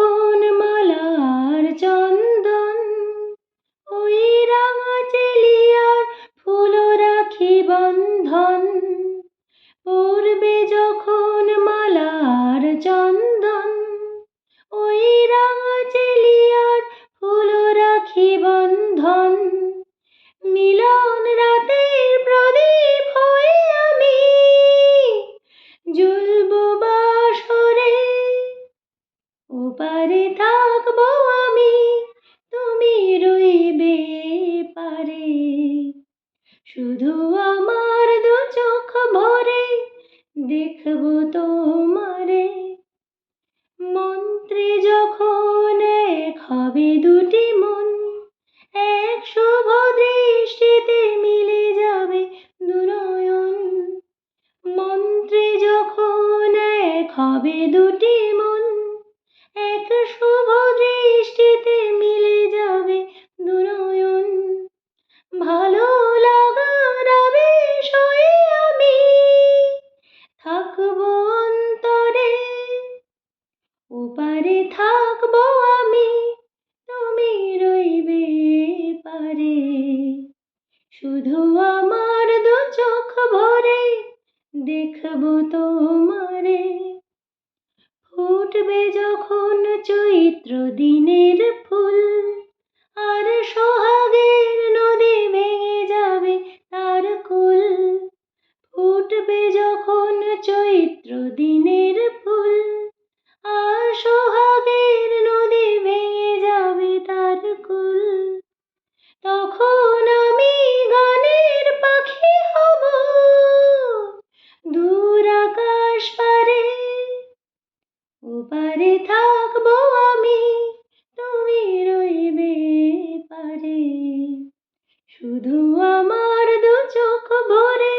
Oh. থাকব আমি, তুমি রইবে পারে। শুধু আমার দু চোখ ভরে দেখব তোমারে। মন্ত্রে যখন এক হবে দুটি মন, এক শুভ দৃষ্টিতে মিলে যাবে দুনয়ন। মন্ত্রে যখন এক হবে দুটি মন, এক শুভ ভালো লাগার হয়ে আমি থাকব অন্তরে। ওপারে থাকব আমি, তুমি রইবে পারে শুধু আমার দু চোখ ভরে দেখব তোমারে। ফুটবে যখন চৈত্র দিনের ফুল যখন চৈত্র দিনের ফুল, আর সোহাগের নদী ভেঙে যাবে তার কুল, তখন আমি গানের পাখি হব। দূর আকাশ পারে ওপারে থাকব আমি, তুমি রইবে পারে। শুধু আমার দু চোখ ভরে